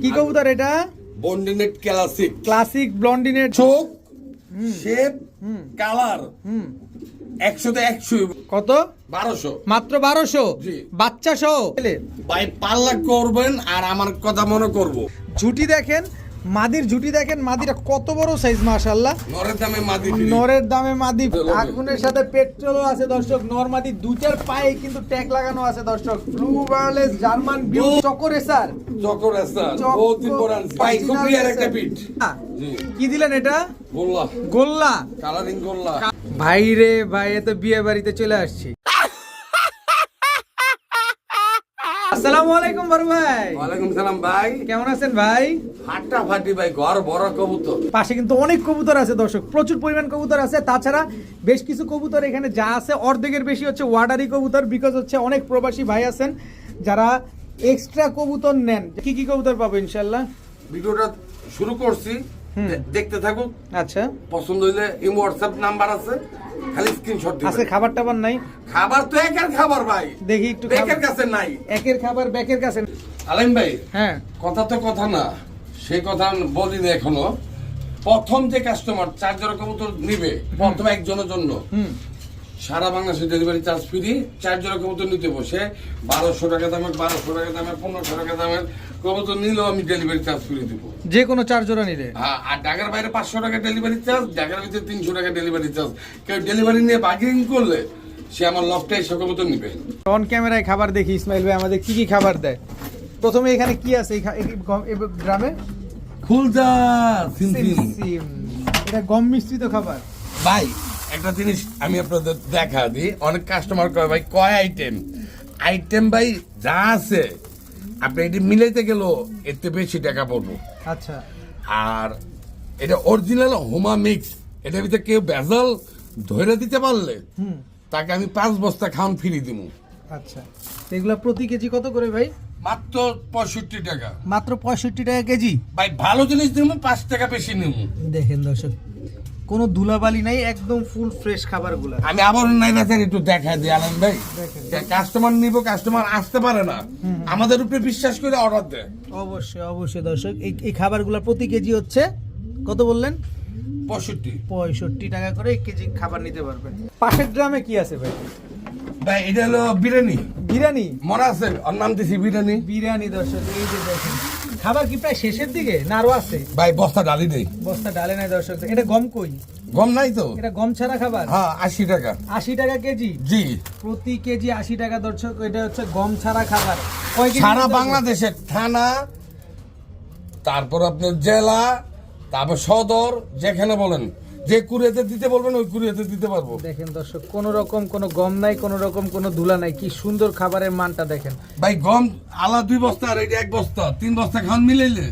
কি কবুতর এটা? Blondinette classic. Classic blondinette. চোখ শেপ হুম। কালার। হুম। একশোতে একশো। কত? বারোশো। মাত্র বারোশো? বাচ্চা সহ? ভাই পাল্লা করবেন আর আমার কথা মনে করব। ঝুটি দেখেন মাদির ঝুটি দেখেন মাদিটা কত বড় সাইজ মাশাল্লাহ নরের দামে মাদি নরের দামে মাদি। আগুনের সাথে পেট্রোলও আছে দর্শক। নর মাদি দুইটার পায়ে কিন্তু ট্যাগ লাগানো আছে দর্শক। ব্লু ওয়ারলেস জার্মান বিউ চকরে স্যার চকর রাস্তা বহুত original রিয়ার আছে। একটা জি। কি দিলেন এটা? গোল্লা। গোল্লা। কালারিং গোল্লা। ভাই রে ভাই এ তো বিয়ে বাড়িতে চলে আসছি। আসসালামু আলাইকুম বড় ভাই। ওয়ালাইকুম সালাম ভাই। কেমন আছেন ভাই? ফাটা ফাটি ভাই ঘর বড় কবুতর। পাশে কিন্তু অনেক কবুতর আছে দর্শক প্রচুর পরিমাণ কবুতর আছে। তাছাড়া বেশ কিছু কবুতর এখানে যা আছে অর্ধেকের বেশি হচ্ছে ওয়ার্ডারি কবুতর বিকজ হচ্ছে অনেক প্রবাসী ভাই আছেন যারা এক্সট্রা কবুতর নেন। কি কি কবুতর পাবো ইনশাল্লাহ ভিডিওটা শুরু করছি হুম। দেখতে থাকুক। আচ্ছা। পছন্দ হইলে ইমো হোয়াটসঅ্যাপ নাম্বার আছে। খালি স্ক্রিনশট আজকে খাবার টাবার নাই? খাবার তো একের খাবার ভাই। দেখি একটু বেকের কাছে নাই। একের খাবার ব্যাকের কাছে আলাইম ভাই হ্যাঁ। কথা তো কথা না। সেই কথা বলিনি এখনও। প্রথম যে কাস্টমার চার্জার কবুতর নিবে প্রথম একজনের জন্য। সারা বাংলাদেশে ডেলিভারি চার্জ ফ্রি চার্জার কবুতর নিতে বসে। বারোশো টাকা দামের বারোশো টাকা দামের পনেরোশো টাকা দামের কবুতর নিলেও আমি ডেলিভারি চার্জ ফ্রি দিব। যে কোনো চার্জরা নিলে? হ্যাঁ, আর ঢাকার বাইরে পাঁচশো টাকা ডেলিভারি চার্জ ঢাকার ভিতরে তিনশো টাকা ডেলিভারি চার্জ কেউ ডেলিভারি নিয়ে বার্গেনিং করলে সে আমার লফটে এসে কবুতর নিবে। অন ক্যামেরায় খাবার দেখি ইসমাইল ভাই আমাদের কি কি খাবার দেয়? প্রথমে এখানে কি আছে? এই গ্রামে? খুলদা সিম। এটা গম মিশ্রিত খাবার। ভাই একটা জিনিস আমি আপনাদের দেখা দিই। অনেক কাস্টমার কয় ভাই কয় আইটেম আইটেম ভাই যা আছে আপনি এটি মিলাইতে গেলেও এতে বেশি টাকা পড়ব। আচ্ছা। আর এটা অরিজিনাল হোমা মিক্স এটার ভিতরে কেউ ভেজাল ধরে দিতে পারলে হুম। তাকে আমি পাঁচ বস্তা খাওয়ান ফিরিয়ে দিব আচ্ছা। এগুলো প্রতি কেজি কত করে ভাই? মাত্র পঁয়ষট্টি টাকা। মাত্র পঁয়ষট্টি টাকা কেজি? ভাই ভালো জিনিস দিব পাঁচ টাকা বেশি নিব দেখেন দর্শক কোনো ধুলাবালি নাই একদম ফুল ফ্রেশ খাবারগুলো। আমি আবার নাই না একটু দেখা দিই আলম ভাই। কাস্টমার নিব কাস্টমার আসতে পারে না। আমাদের উপরে বিশ্বাস করে অর্ডার দেয়। অবশ্যই অবশ্যই দর্শক এই এই খাবারগুলো প্রতি কেজি হচ্ছে কত বললেন? পঁয়ষট্টি। পঁয়ষট্টি টাকা করে এক কেজি খাবার নিতে পারবেন। পাশের গ্রামে কি আছে ভাই? ভাই এটা হলো বিরিয়ানি। বিরিয়ানি? মনে আছে? ওর নাম দিছি বিরিয়ানি। বিরিয়ানি দর্শক এই যে দেখেন। খাবার কি প্রায় শেষের দিকে? না আরও আছে? ভাই বস্তা ডালি দেই। বস্তা ডালে নাই দর্শক। এটা গম কই? গম নাই তো। এটা গম ছাড়া খাবার? হ্যাঁ আশি টাকা। আশি টাকা কেজি? জি। প্রতি কেজি আশি টাকা দর্শক এটা হচ্ছে গম ছাড়া খাবার। কয় কেজি সারা বাংলাদেশে বাংলাদেশের থানা তারপর আপনার জেলা তারপর সদর যেখানে বলেন। যে কুরিয়াতে দিতে বলবেন ওই কুরিয়াতে দিতে পারব। দেখেন দর্শক কোন রকম কোনো গম নাই কোন রকম কোনো ধুলা নাই। কি সুন্দর খাবারের মানটা দেখেন। ভাই গম আলা দুই বস্তা আর এটা এক বস্তা। তিন বস্তা খান মিলাইলে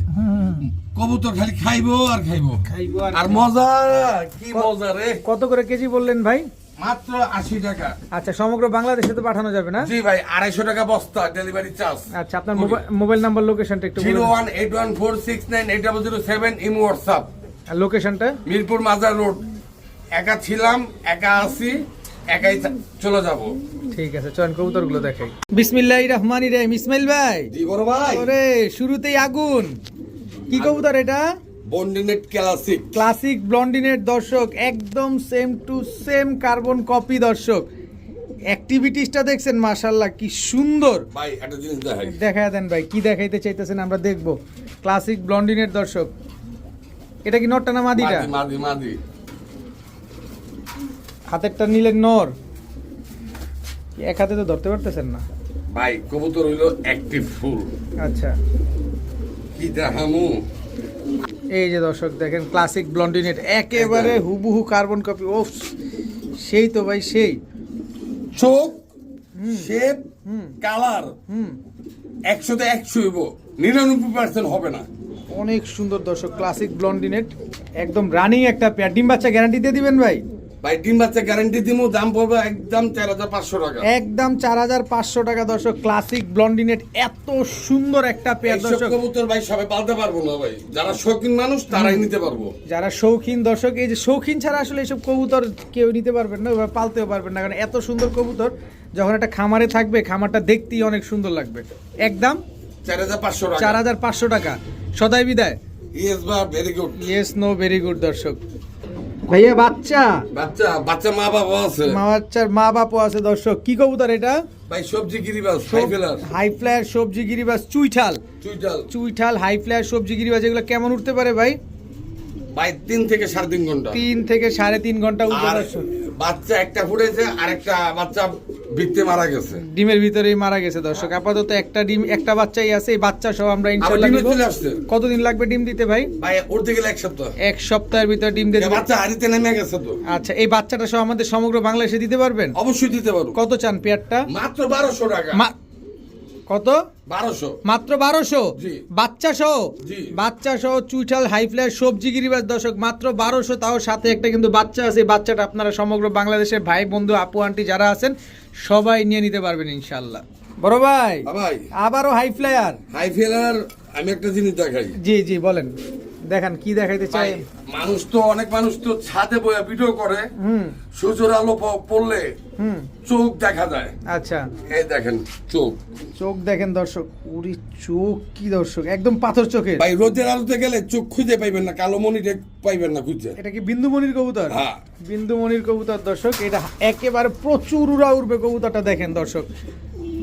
কবুতর খালি খাইবো আর খাইবো। খাইবো আর মজা কি মজা রে। কত করে কেজি বললেন ভাই? মাত্র আশি টাকা। আচ্ছা সমগ্র বাংলাদেশে তো পাঠানো যাবে না? জি ভাই আড়াইশো টাকা বস্তা ডেলিভারি চার্জ আচ্ছা আপনার মোবাইল মোবাইল নাম্বার লোকেশনটা একটু zero one eight one four six nine eight double zero seven Imo WhatsApp. লোকেশনটা মিরপুর মাজার রোড। একা ছিলাম একা আছি একাই চলে যাব। ঠিক আছে চয়ন কবুতরগুলো দেখাই। বিসমিল্লাহ রহমান রহিম। ইসমাইল ভাই। জি বড় ভাই। ওরে শুরুতেই আগুন। কি কবুতর এটা? বন্ডিনেট ক্লাসিক ক্লাসিক ব্লন্ডিনের দর্শক। একদম same to same carbon copy দর্শক। অ্যাক্টিভিটিসটা দেখছেন মাশাল্লাহ কি সুন্দর। ভাই একটা জিনিস দেখাই। দেখায় দেন ভাই কি দেখাইতে চাইতেছেন আমরা দেখব। ক্লাসিক ব্লন্ডিনের দর্শক। এটা কি নটটা না মাদিটা? মাদি মাদি হাতেরটা নিলেন নর। এক হাতে তো ধরতে পারতেছেন না। ভাই কবুতর হইল অ্যাক্টিভ ফুল। আচ্ছা। কি দেখামু? এই যে দর্শক দেখেন ক্লাসিক ব্লন্ডিনেট একেবারে হুবহু কার্বন কপি ও সেই তো ভাই সেই। চোখ শেপ কালার হুম। একশোতে একশো হইব। নিরানব্বই পার্সেন্ট হবে না। অনেক সুন্দর দর্শক ক্লাসিক ব্লন্ডিনেট একদম রানিং একটা পেয়ার ডিম বাচ্চা গ্যারান্টি দিয়ে দিবেন ভাই? ভাই ডিম বাচ্চা গ্যারান্টি দিমু দাম পড়বে একদম চার হাজার পাঁচশো টাকা। একদম চার হাজার পাঁচশো টাকা দর্শক ক্লাসিক ব্লন্ডিনেট এত সুন্দর একটা পেয়ার দর্শক। কবুতর ভাই সবাই পালতে পারব না ভাই। যারা শৌখিন মানুষ তারাই নিতে পারব। যারা শৌখিন দর্শক এই যে শৌখিন ছাড়া আসলে এইসব কবুতর কেউ নিতে পারবেন না ওইভাবে পালতেও পারবেন না কারণ এত সুন্দর কবুতর যখন একটা খামারে থাকবে খামারটা দেখতেই অনেক সুন্দর লাগবে। একদম চার হাজার পাঁচশো টাকা। সদাই বিদায়। ইয়েস বা very good yes no very good দর্শক। ভাইয়া বাচ্চা? বাচ্চা বাচ্চা মা বাবা আছে। মা বাচ্চার মা বাপও আছে দর্শক। কি কবুতর এটা? ভাই সবজি গিরিবাস হাই ফেলার হাই ফ্লায়ার সবজি গিরিবাস চুইঠাল। চুইঠাল। চুইঠাল হাই ফ্লায়ার সবজি গিরিবাস এগুলো কেমন উঠতে পারে ভাই? ভাই তিন থেকে সাড়ে তিন ঘণ্টা। তিন থেকে সাড়ে তিন ঘণ্টা আর বাচ্চা একটা ফুটেছে আর একটা বাচ্চা বৃত্তে মারা গেছে। ডিমের ভিতরেই মারা গেছে দর্শক। আপাতত একটা ডিম একটা বাচ্চাই আছে এই বাচ্চা সহ আমরা ইনশাআল্লাহ নিব। কতদিন লাগবে ডিম দিতে ভাই? ভাই উঠতে গেলে এক সপ্তাহ। এক সপ্তাহের ভিতরে ডিম দিতে বাচ্চা হারিতে নেমে গেছে তো। আচ্ছা এই বাচ্চাটা সহ আমাদের সমগ্র বাংলাদেশে দিতে পারবেন? অবশ্যই দিতে পারব। কত চান পেয়ারটা? মাত্র বারোশো টাকা। মা- কত? বারোশো। মাত্র বারোশো। বাচ্চা সহ? বাচ্চা সহ চুইঠাল হাই ফ্লাই সবজি গিরিবাস দর্শক মাত্র বারোশো তাও সাথে একটা কিন্তু বাচ্চা আছে। বাচ্চাটা আপনারা সমগ্র বাংলাদেশের ভাই বন্ধু আপু আন্টি যারা আছেন সবাই নিয়ে নিতে পারবেন ইনশাল্লাহ বড় ভাই আবারও হাই ফ্লাইয়ার হাই ফ্লাইয়ার আমি একটা জিনিস দেখাই। জি জি বলেন। দেখান কি দেখাইতে চাই? মানুষ তো অনেক মানুষ তো ছাদে বয়া ভিডিও করে। হুম। সূর্যের আলো পড়লে হুম। চোখ দেখা যায়। আচ্ছা। এই দেখেন চোখ। চোখ দেখেন দর্শক উরি চোখ কি দর্শক একদম পাথর চোখে ভাই রোদের আলোতে গেলে চোখ খুঁজে পাইবেন না কালো মনিটা পাইবেন না খুঁজে। এটা কি বিন্দুমণির কবুতর? হ্যাঁ। বিন্দুমণির কবুতর দর্শক এটা একেবারে প্রচুর উড়া উড়বে কবুতরটা দেখেন দর্শক।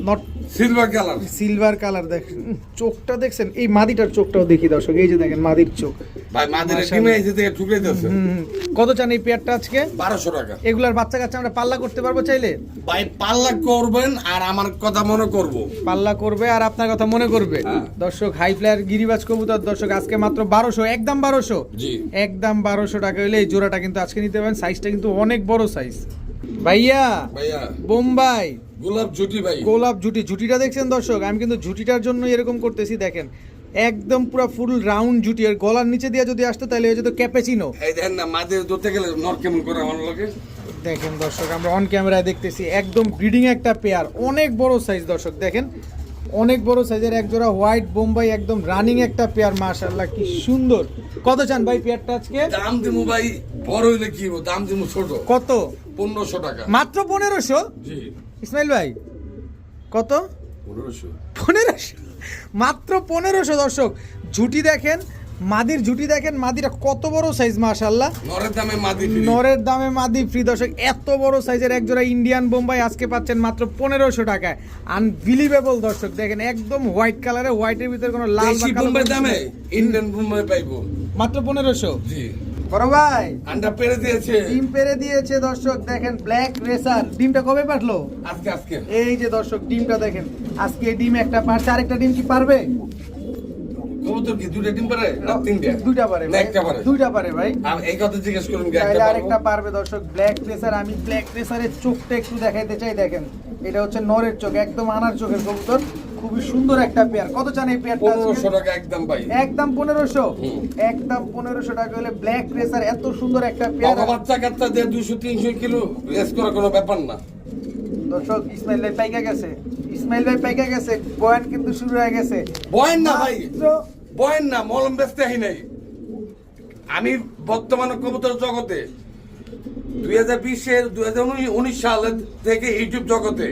Not silver colour silver colour দেখেন। চোখটা দেখছেন? এই মাদিটার চোখটাও দেখি দর্শক এই যে দেখেন মাদির চোখ। ভাই মাদের। ডিমে এসে থেকে ঠুকরে দিচ্ছে হুম, হুম। কত চান এই পেয়ারটা আজকে? বারোশো টাকা। এগুলার বাচ্চা কাচ্চা আমরা পাল্লা করতে পারব চাইলে? ভাই পাল্লা করবেন আর আমার কথা মনে করব। পাল্লা করবে আর আপনার কথা মনে করবে। হ্যাঁ। দর্শক হাই ফ্লায়ার গিরিবাজ কবুতর দর্শক আজকে মাত্র বারোশো একদম বারোশো। জি। একদম বারোশো টাকা হলে এই জোড়াটা কিন্তু আজকে নিতে পারেন। সাইজটা কিন্তু অনেক বড় সাইজ। ভাইয়া ভাইয়া। বোম্বাই। গোলাপ জুটি ভাই। গোলাপ ঝুটি ঝুটিটা দেখছেন দর্শক? আমি কিন্তু ঝুটিটার জন্য এরকম করতেছি দেখেন। একদম পুরো ফুল রাউন্ড ঝুটি আর গলার নিচে দিয়ে যদি আসতো তাহলে হয়ে যেত ক্যাপেচিনো। এই দেখেন না মাদের ধরতে গেলে নর কেমন করে আমার লোকে দেখেন দর্শক আমরা অন ক্যামেরায় দেখতেছি একদম ব্রিডিং একটা পেয়ার অনেক বড় সাইজ দর্শক দেখেন। অনেক বড় সাইজের এক জোড়া হোয়াইট বোম্বাই একদম রানিং একটা পেয়ার মাশাআল্লাহ কি সুন্দর। কত চান ভাই পেয়ারটা আজকে? দাম দিমু ভাই বড় হইলে কি দাম দিমু ছোট। কত? পনেরোশো টাকা। মাত্র পনেরোশো? জি। ইসমাইল ভাই কত? পনেরোশো। পনেরোশো? মাত্র পনেরোশো দর্শক। ঝুটি দেখেন মাদির ঝুটি দেখেন মাদিরা কত বড় সাইজ মাশাল্লাহ নরের দামে মাদি নরের দামে মাদি ফ্রি দর্শক। এত বড় সাইজের এক জোড়া ইন্ডিয়ান বোম্বাই আজকে পাচ্ছেন মাত্র পনেরোশো টাকায়। আনবিলিভেবল দর্শক। দেখেন একদম হোয়াইট কালারে হোয়াইটের ভিতরে কোনো লাল বোম্বাই দামে ইন্ডিয়ান বোম্বাই পাইবো। মাত্র পনেরোশো? জি। বড় ভাই। আন্ডা পেরে দিয়েছে। ডিম পেরে দিয়েছে দর্শক দেখেন ব্ল্যাক রেসার ডিমটা কবে পাঠলো? আজকে আজকে। এই যে দর্শক ডিমটা দেখেন। আজকে ডিম একটা পারছে আরেকটা ডিম কি পারবে? কবুতর কি দুটা ডিম পারে না পারে না ভাই। পারে। ভাই। আর জিজ্ঞেস করুন কি আরেকটা পারবে দর্শক ব্ল্যাক প্রেসার আমি ব্ল্যাক প্রেসারের চোখটা একটু দেখাইতে চাই দেখেন। এটা হচ্ছে নরের চোখ একদম আনার চোখের কবুতর। খুবই সুন্দর একটা পেয়ার। কত চান এই পেয়ারটা আজকে? পনেরোশো টাকা একদম ভাই। একদম পনেরোশো? হুম। একদম পনেরোশো টাকা হলে ব্ল্যাক প্রেসার এত সুন্দর একটা পেয়ার। বাচ্চা কাচ্চা দিয়ে দুশো তিনশো কিলো রেস করা কোনো ব্যাপার না। দর্শক ইসমাইল ভাই পাইকা গেছে। ইসমাইল ভাই পাইকা গেছে। বয়ান কিন্তু শুরু হয়ে গেছে। বয়েন না ভাই। বয়েন না মলম বেচতে আহি নাই। আমি বর্তমানে কবুতর জগতে দুই হাজার বিশের দুই হাজার উনিশ সাল থেকে ইউটিউব জগতে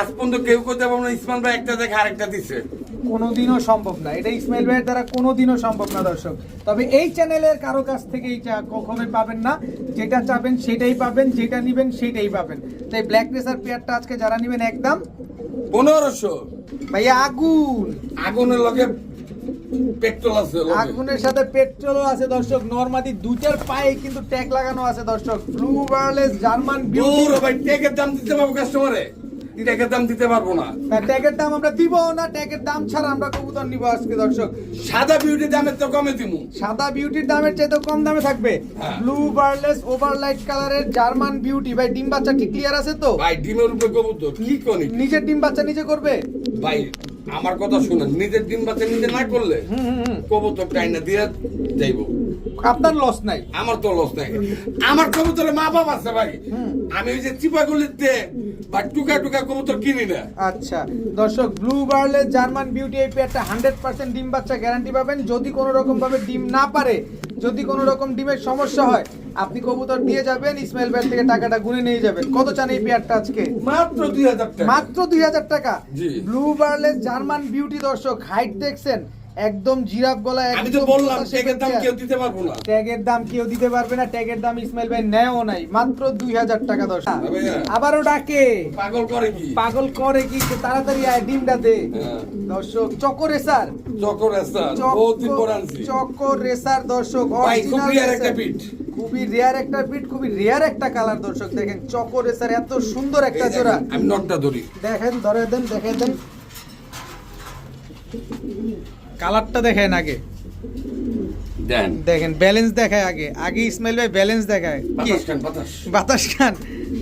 আজ পর্যন্ত কেউ করতে পারব না। ইসমান ভাই একটা দেখে আরেকটা দিছে। কোনোদিনও সম্ভব না। এটা ইসমাইল ভাইয়ের দ্বারা কোনোদিনও সম্ভব না দর্শক। তবে এই চ্যানেলের কারও কাছ থেকে এইটা কখনোই পাবেন না। যেটা চাবেন সেটাই পাবেন যেটা নিবেন সেটাই পাবেন। তাই ব্ল্যাক রেসার পেয়ারটা আজকে যারা নিবেন একদম পনেরোশো। ভাইয়া আগুন। আগুনের লগে পেট্রোল আছে আগুনের সাথে পেট্রোলও আছে দর্শক। নরমাদি দুইটার পায়ে কিন্তু ট্যাগ লাগানো আছে দর্শক। ব্লু বার্লেস জার্মান বিউটি ভাই টেকের দাম দিতে পারব কাস্টমারে টেকের দাম দিতে পারব না। ট্যাগের দাম আমরা দিব না ট্যাগের দাম ছাড়া আমরা কবুতর নিব আজকে দর্শক। সাদা বিউটি দামের তো কমে দিমু। সাদা বিউটির দামের চাইতে কম দামে থাকবে। ব্লু বার্লেস ওভারলাইট কালারের জার্মান বিউটি ভাই ডিম বাচ্চা কি ক্লিয়ার আছে তো? ভাই ডিমের উপরে কবুতর কি করি নিজের ডিম বাচ্চা নিজে করবে? ভাই আমার কথা শুনেন নিজের ডিম বাচ্চা নিজে না করলে। কবুতর টাইনা দিয়ে যাইবো। আপনার লস নাই। আমার তো লস নাই। আমার মা বাবা আছে ভাই। আমি ওই যে চিপাগুলিতে বা টুকা টুকা কবুতর কিনি না। আচ্ছা দর্শক ব্লু বার্লেস জার্মান বিউটি এই পেয়ারটা হান্ড্রেড পার্সেন্ট ডিম বাচ্চা গ্যারান্টি পাবেন। যদি কোনো রকম ভাবে ডিম না পারে যদি কোনো রকম ডিমের সমস্যা হয় আপনি কবুতর দিয়ে যাবেন ইসমাইল ভাইয়ের থেকে টাকাটা গুনে নিয়ে যাবেন। কত চান এই পেয়ারটা আজকে? মাত্র দুই হাজার টাকা। মাত্র দুই হাজার টাকা। ব্লু বার্লেস জার্মান বিউটি দর্শক হাইট দেখছেন একদম জিরাফ গলা আমি তো বললাম চেকের দাম কেউ দিতে পারব না। ট্যাগের দাম কেউ দিতে পারবে না ট্যাগের দাম ইসমাইল ভাই নেয়ও নাই মাত্র দুই হাজার টাকা দশ। আবারও ডাকে। পাগল করে কি? পাগল করে কি? তাড়াতাড়ি আয় ডিমটা দে। হ্যাঁ। দর্শক বহুত চকর রেসার দর্শক ভাই, খুব original একটা পিঠ। খুবই রেয়ার একটা পিট খুবই রেয়ার একটা কালার দর্শক দেখেন চকর রেসার এত সুন্দর একটা জোড়া দেখেন, আমি নটটা ধরি। দেখেন ধরে দেন দেখে দেন কালারটা দেখেন আগে। দেন। দেখেন ব্যালেন্স দেখায় আগে। আগে ইসমাইল ভাই ব্যালেন্স দেখায়। বাতাস খান বাতাস। বাতাস খান।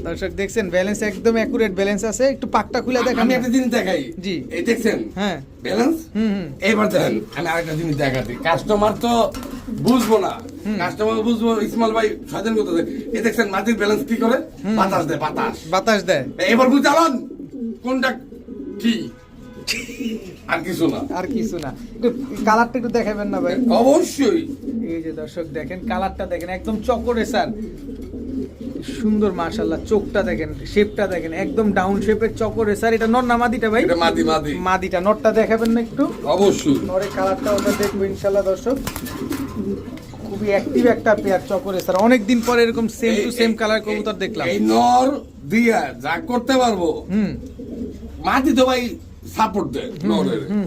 দর্শক দেখছেন ব্যালেন্স একদম অ্যাকুরেট ব্যালেন্স আছে। একটু পাকটা খুলে দেখেন। আমি একটা জিনিস দেখাই। জি। এই দেখছেন? হ্যাঁ। Balance hmm hmm. এবার দেখেন আমি আরেকটা জিনিস দেখাচ্ছি কাস্টমার তো বুঝব না। কাস্টমার বুঝব ইসমাল ভাই স্বাধীন করতে এই দেখছেন মাটির ব্যালেন্স কি করে? বাতাস দেয় বাতাস। বাতাস দেয়। এবার বুঝালাম কোনটা কি? আর কিছু না। আর কিছু না। একটু কালারটা একটু দেখাবেন না ভাই? অবশ্যই। এই যে দর্শক দেখেন কালারটা দেখেন একদম চকরে স্যার। সুন্দর মাশাল্লাহ চোখটা দেখেন শেপটা দেখেন একদম ডাউন শেপের চকরে স্যার। এটা নর না মাদিটা ভাই? এটা মাদি মাদি। মাদিটা নরটা দেখাবেন না একটু? অবশ্যই। নরে কালারটা ওটা দেখব দর্শক। খুবই অ্যাক্টিভ একটা পেয়ার চকরে স্যার। অনেক দিন পরে এরকম সেম টু সেম কালার কবুতর দেখলাম। এই নর দিয়া যা করতে পারব। হুম। মাটি তো ভাই সাপোর্ট দেয় নরের। হুম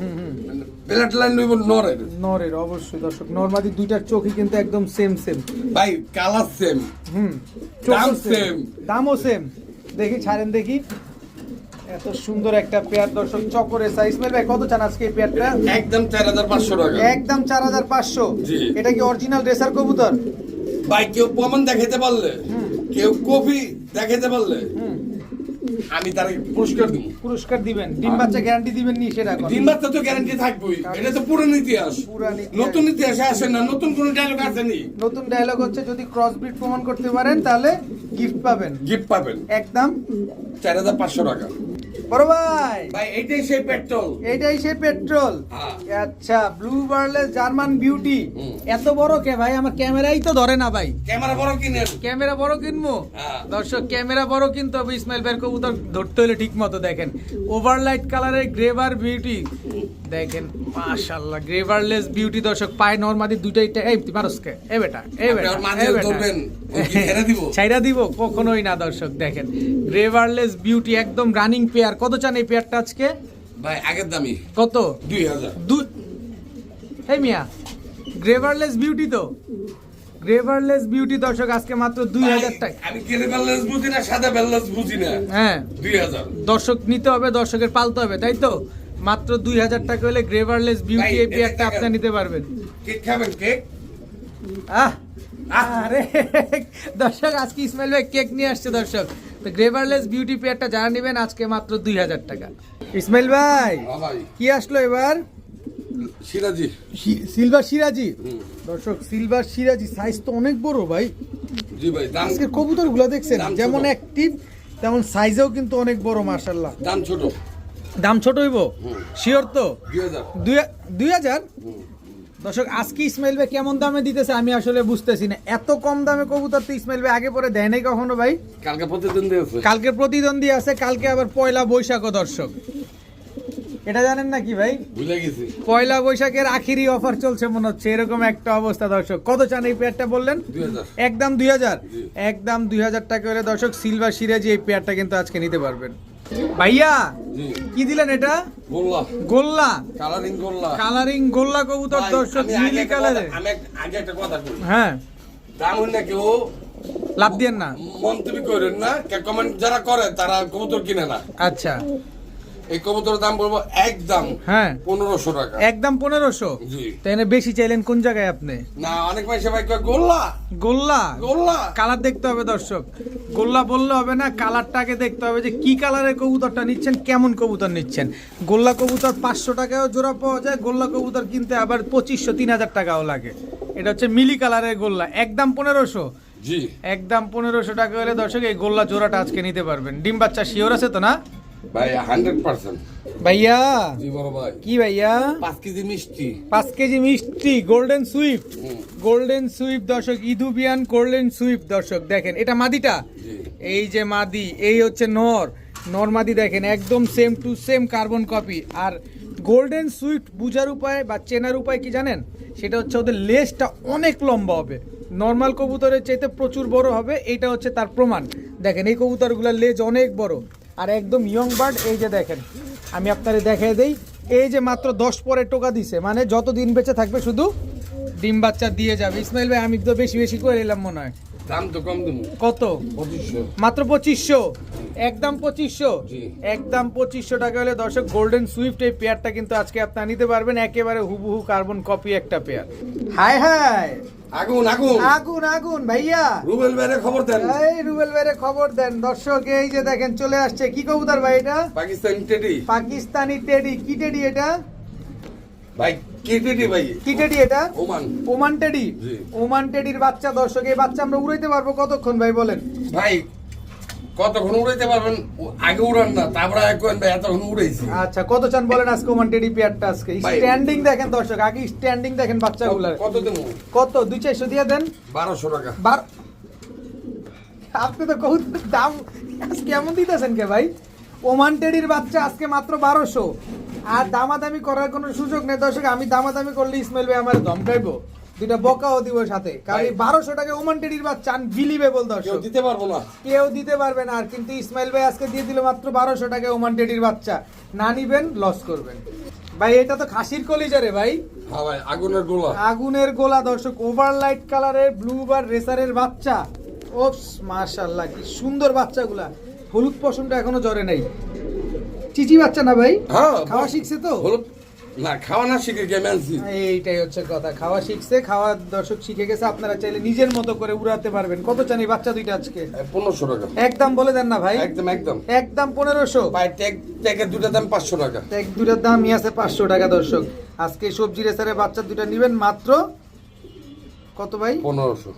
লাইন লইব নরের। নরের অবশ্যই দর্শক নর্মাদি দুইটার চোখই কিন্তু একদম সেম সেম ভাই কালার সেম হুম দাম same। দামও সেম দেখি ছাড়েন দেখি। এত সুন্দর একটা পেয়ার দর্শক চকরে সাইজ ভাই কত চান আজকে এই পেয়ারটা একদম চার হাজার পাঁচশো টাকা। একদম চার হাজার পাঁচশো। জি। এটা কি অরিজিনাল রেসার কবুতর? ভাই কেউ প্রমাণ দেখাতে পারলে? কেউ কপি দেখাতে পারলে? হুম। আমি তার পুরস্কার দিব। পুরস্কার দিবেন। ডিম বাচ্চা গ্যারান্টি দিবেন নি সেটা। দিন বাচ্চা তো গ্যারান্টি থাকবেই। এটা তো পুরনো ইতিহাস পুরান ইতিহাস। নতুন ইতিহাসে আসে না। নতুন কোন ডায়লগ আসেনি নতুন ডায়লগ হচ্ছে যদি ক্রস ব্রিড প্রমাণ করতে পারেন তাহলে গিফট পাবেন। গিফট পাবেন। একদম। চার হাজার পাঁচশো টাকা। বড় ভাই। ভাই এইটাই সেই পেট্রোল এটাই পেট্রোল হ্যাঁ। আচ্ছা ব্লু বার্লেস জার্মান বিউটি এত বড় কে ভাই? আমার ক্যামেরাই তো ধরে না ভাই। ক্যামেরা বড় কিনেন ক্যামেরা বড় কিনবো? হ্যাঁ। দর্শক ক্যামেরা বড় কিনতে হবে ইসমাইল ভাইয়ের কবুতর ধরতে হলে ঠিক মতো দেখেন। ওভারলাইট কালারের গ্রেভার বিউটি দেখেন মাশাআল্লাহ গ্রেভারলেস বিউটি দর্শক পায় নরমাদি দুইটাই এই মারসকে এ বেটা এ বেটা এ? ছাইরা দিব? কখনোই না দর্শক দেখেন গ্রেভারলেস বিউটি একদম রানিং পেয়ার কত চান এই পেয়ারটা আজকে? ভাই আগের দামি। কত? দুই হাজার। দুই এই মিয়া গ্রেভারলেস বিউটি তো। গ্রেভারলেস বিউটি দর্শক আজকে মাত্র দুই হাজার টাকা। আমি ব্যালেন্স বুঝি না সাদা ব্যালেন্স বুঝি না। হ্যাঁ। দুই হাজার। দর্শক নিতে হবে দর্শকের পালতে হবে তাই তো? মাত্র দুই হাজার টাকা হলে গ্রেভারলেস বিউটি এই পেয়ারটা আপনি নিতে পারবেন। কেক খাবেন কেক? আহ আরে দর্শক আজকে ইসমাইল ভাই কেক নিয়ে আসছে দর্শক। তো গ্রেভারলেস বিউটি পেয়ারটা যারা নেবেন আজকে মাত্র দুই হাজার টাকা। ইসমাইল ভাই হ্যাঁ কি আসলো এবার? সিরাজি। সিলভার সিরাজি? দর্শক সিলভার সিরাজি সাইজ তো অনেক বড় ভাই। জি ভাই আজকের কবুতরগুলো দেখছেন যেমন অ্যাক্টিভ তেমন সাইজেও কিন্তু অনেক বড় মার্শাল্লাহ দাম ছোট। দাম ছোট হইব? শিওর তো? দুই হাজার। দর্শক আজকে ইসমাইল ভাই কেমন দামে দিতেছে আমি আসলে বুঝতেছি না। এত কম দামে কবুতর তো ইসমাইল ভাই আগে পরে দেয় নাই কখনো ভাই? কালকে প্রতিদিন দিয়েছে কালকে প্রতিদ্বন্দ্বী আছে কালকে আবার পয়লা বৈশাখও দর্শক। এটা জানেন না কি ভাই? ভুলে গেছি। পয়লা বৈশাখের আখিরি অফার চলছে মনে হচ্ছে এরকম একটা অবস্থা দর্শক। কত চান এই পেয়ারটা বললেন? একদম দুই হাজার। একদম দুই হাজার টাকা হলে দর্শক সিলভার সিরাজি এই পেয়ারটা কিন্তু আজকে নিতে পারবেন। ভাইয়া কি দিলেন এটা? গোল্লা। গোল্লা? কালারিং গোল্লা। কালারিং গোল্লা কবুতর দর্শক নীলি কালারে আমি আগে একটা কথা বলি। হ্যাঁ। দাম নাকি ও লাভ দেন না। মন্তব্য করেন না কমেন্ট যারা করে তারা কবুতর কিনে না। আচ্ছা। এই কবুতরের দাম বলব একদম হ্যাঁ। পনেরোশো টাকা। একদম পনেরোশো? তাই না বেশি চাইলেন কোন জায়গায় আপনি? না অনেক ভাই গোল্লা। গোল্লা? গোল্লা। কালার দেখতে হবে দর্শক। গোল্লা বললে হবে না কালারটাকে দেখতে হবে যে কি কালারের কবুতরটা নিচ্ছেন কেমন কবুতর নিচ্ছেন। গোল্লা কবুতর পাঁচশো টাকাও জোড়া পাওয়া যায় গোল্লা কবুতর কিনতে আবার পঁচিশশো তিন হাজার টাকাও লাগে। এটা হচ্ছে মিলি কালারের গোল্লা। একদম পনেরোশো? জি। একদম পনেরোশো টাকা হলে দর্শক এই গোল্লা জোড়াটা আজকে নিতে পারবেন। ডিম বাচ্চা শিওর আছে তো না? ভাই হান্ড্রেড পার্সেন্ট ভাইয়া? কি ভাইয়া? পাঁচ কেজি মিষ্টি। পাঁচ কেজি মিষ্টি গোল্ডেন সুইফট গোল্ডেন সুইফট দর্শক ইদুবিয়ান গোল্ডেন সুইফট দর্শক দেখেন এটা মাদিটা? এই যে মাদি এই হচ্ছে নর। নর মাদি দেখেন একদম same to same carbon copy R golden swift বুঝার উপায় বা চেনার উপায় কি জানেন? সেটা হচ্ছে ওদের লেজটা অনেক লম্বা হবে। নর্মাল কবুতরের চাইতে প্রচুর বড় হবে এইটা হচ্ছে তার প্রমাণ। দেখেন এই কবুতরগুলোর লেজ অনেক বড়। আর একদম ইয়ং বার্ড এই যে দেখেন আমি আপনারে দেখাই দেই এই যে মাত্র দশ পরে টোকা দিছে মানে যত দিন বেঁচে থাকবে শুধু ডিম বাচ্চা দিয়ে যাবে। ইসমাইল ভাই আমি তো বেশি বেশি করে এলাম মনে হয়। দাম তো কম দেবো। কত? মাত্র পঁচিশশো? একদম পঁচিশশো? একদম পঁচিশশো টাকা হলে দর্শক গোল্ডেন সুইফট এই পেয়ারটা কিন্তু আজকে আপনারা নিতে পারবেন একেবারে হুবহু কার্বন কপি একটা পেয়ার হাই হাই! আগুন আগুন। আগুন আগুন ভাইয়া। রুবেল ভাইয়ের খবর দেন। এই রুবেল ভাইরে খবর দেন। দর্শক এই যে দেখেন চলে আসছে। কি কবুতর ভাই এটা? পাকিস্তানি টেডি। পাকিস্তানি টেডি। কি টেডি এটা? ভাই কি টেডি ভাই? কি টেডি এটা? ওমান। Oman teddy? ওমান টেডির বাচ্চা দর্শক এই বাচ্চা আমরা উড়াইতে পারব কতক্ষণ ভাই বলেন? ভাই কতক্ষণ উড়াইতে পারবেন? আগে উড়ান না তারপরে ভাই এতক্ষণ উড়াইছি। আচ্ছা কত চান বলেন আজকে ওমান টেডি পেয়ারটা আজকে? স্ট্যান্ডিং দেখেন দর্শক আগে স্ট্যান্ডিং দেখেন বাচ্চাগুলার কত দেবো কত? দুই চারশো দিয়ে দেন। বারোশো টাকা। বার আপনি তো কত দাম কেমন দিতেছেন কে ভাই? ওমান টেডির বাচ্চা আজকে মাত্র বারোশো। আর দামাদামি করার কোনো সুযোগ নেই। দর্শক আমি দামাদামি করলে ইসমাইল ভাই আমার ধমকাইবো দুইটা বকাও দিব সাথে। কারণ ভাই। বারোশো টাকা ওমান টেডির বাচ্চা আনবিলিভেবল দর্শক। দিতে পারব না। কেউ দিতে পারবে না। আর কিন্তু ইসমাইল ভাই আজকে দিয়ে দিল মাত্র বারোশো টাকা ওমান টেডির বাচ্চা। না নিবেন লস করবেন। ভাই এটা তো খাসির কলিজারে ভাই। হ্যাঁ ভাই আগুনের গোলা। আগুনের গোলা দর্শক ওভারলাইট কালারের ব্লু বার রেসারের বাচ্চা। ওপস মাশাআল্লাহ কি সুন্দর বাচ্চাগুলা। হলুদ পশমটা এখনও জ্বরে নাই। চিচি বাচ্চা না ভাই? হ্যাঁ খাওয়া শিখছে তো? হলো না খাওয়া না শিখে গেম আনছি এইটাই হচ্ছে কথা। খাওয়া শিখছে খাওয়া দর্শক শিখে গেছে আপনারা চাইলে নিজের মতো করে উড়াতে পারবেন। কত চান এই বাচ্চা দুইটা আজকে? পনেরোশো টাকা। একদম বলে দেন না ভাই। একদম একদম। একদম পনেরোশো। ভাই ট্যাগ ট্যাগের দুটা দাম পাঁচশো টাকা। এক দুটার দামই আছে পাঁচশো টাকা দর্শক। আজকে সবজি রেসারের বাচ্চা দুটা নিবেন মাত্র কত ভাই? পনেরোশো।